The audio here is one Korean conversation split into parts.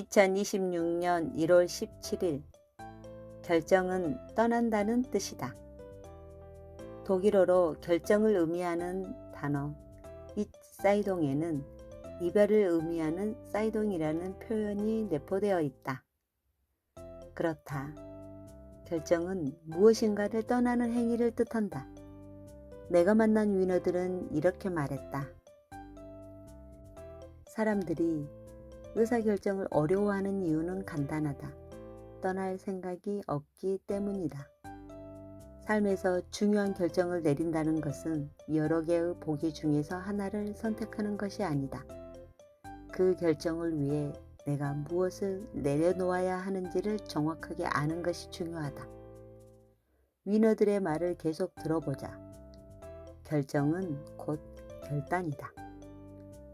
2026년 1월 17일 결정은 떠난다는 뜻이다. 독일어로 결정을 의미하는 단어 이 사이동에는 이별을 의미하는 사이동이라는 표현이 내포되어 있다. 그렇다. 결정은 무엇인가를 떠나는 행위를 뜻한다. 내가 만난 위너들은 이렇게 말했다. 사람들이 의사결정을 어려워하는 이유는 간단하다. 떠날 생각이 없기 때문이다. 삶에서 중요한 결정을 내린다는 것은 여러 개의 보기 중에서 하나를 선택하는 것이 아니다. 그 결정을 위해 내가 무엇을 내려놓아야 하는지를 정확하게 아는 것이 중요하다. 위너들의 말을 계속 들어보자. 결정은 곧 결단이다.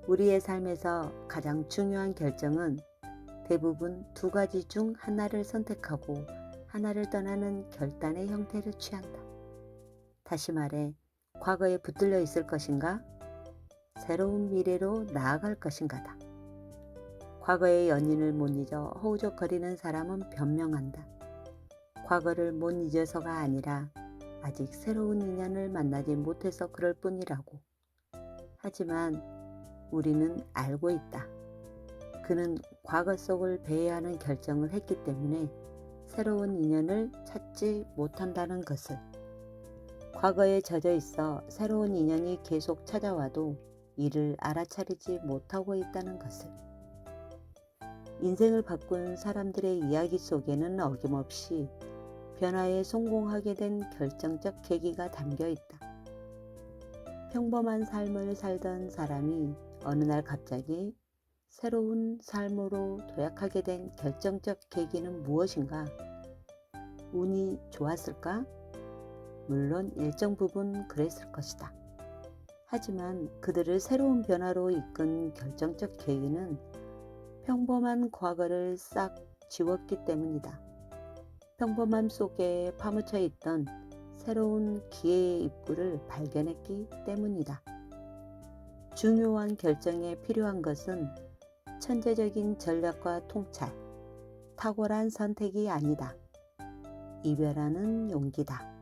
우리의 삶에서 가장 중요한 결정은 대부분 두 가지 중 하나를 선택하고 하나를 떠나는 결단의 형태를 취한다. 다시 말해, 과거에 붙들려 있을 것인가? 새로운 미래로 나아갈 것인가다. 과거의 연인을 못 잊어 허우적거리는 사람은 변명한다. 과거를 못 잊어서가 아니라 아직 새로운 인연을 만나지 못해서 그럴 뿐이라고. 하지만 우리는 알고 있다. 그는 과거 속을 배회하는 결정을 했기 때문에 새로운 인연을 찾지 못한다는 것을. 과거에 젖어 있어 새로운 인연이 계속 찾아와도 이를 알아차리지 못하고 있다는 것을. 인생을 바꾼 사람들의 이야기 속에는 어김없이 변화에 성공하게 된 결정적 계기가 담겨 있다. 평범한 삶을 살던 사람이 어느 날 갑자기 새로운 삶으로 도약하게 된 결정적 계기는 무엇인가? 운이 좋았을까? 물론 일정 부분 그랬을 것이다. 하지만 그들을 새로운 변화로 이끈 결정적 계기는 평범한 과거를 싹 지웠기 때문이다. 평범함 속에 파묻혀 있던 새로운 기회의 입구를 발견했기 때문이다. 중요한 결정에 필요한 것은 천재적인 전략과 통찰, 탁월한 선택이 아니다. 이별하는 용기다.